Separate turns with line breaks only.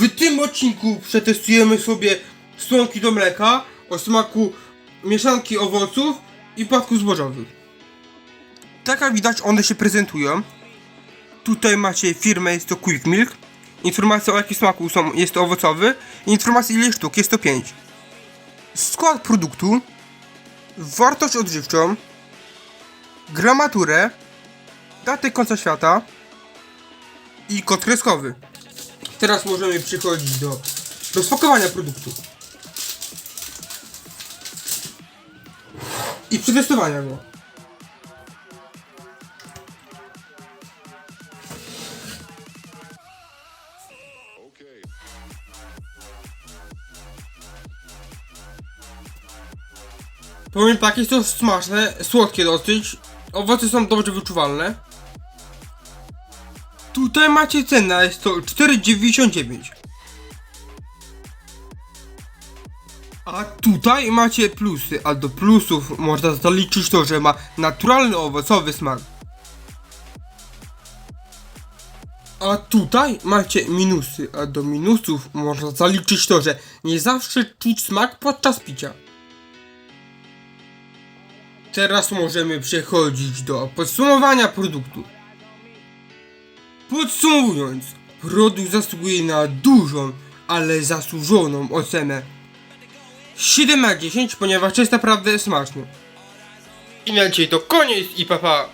W tym odcinku przetestujemy sobie słonki do mleka o smaku mieszanki owoców i płatków zbożowych. Tak jak widać one się prezentują. Tutaj macie firmę, jest to Quick Milk. Informacje o jakim smaku są, jest to owocowy. I informacje ile sztuk, jest to 5. Skład produktu. Wartość odżywczą. Gramaturę. Datę końca świata. I kod kreskowy. Teraz możemy przechodzić do rozpakowania produktu. I przetestowania go. Powiem jest to smaczne, słodkie dosyć. Owoce są dobrze wyczuwalne. Tutaj macie cenę, jest to 4,99. A tutaj macie plusy, a do plusów można zaliczyć to, że ma naturalny owocowy smak. A tutaj macie minusy, a do minusów można zaliczyć to, że nie zawsze czuć smak podczas picia. Teraz możemy przechodzić do podsumowania produktu. Podsumowując, produkt zasługuje na dużą, ale zasłużoną ocenę 7 na 10, ponieważ jest naprawdę smaczny. I na dzisiaj to koniec i papa.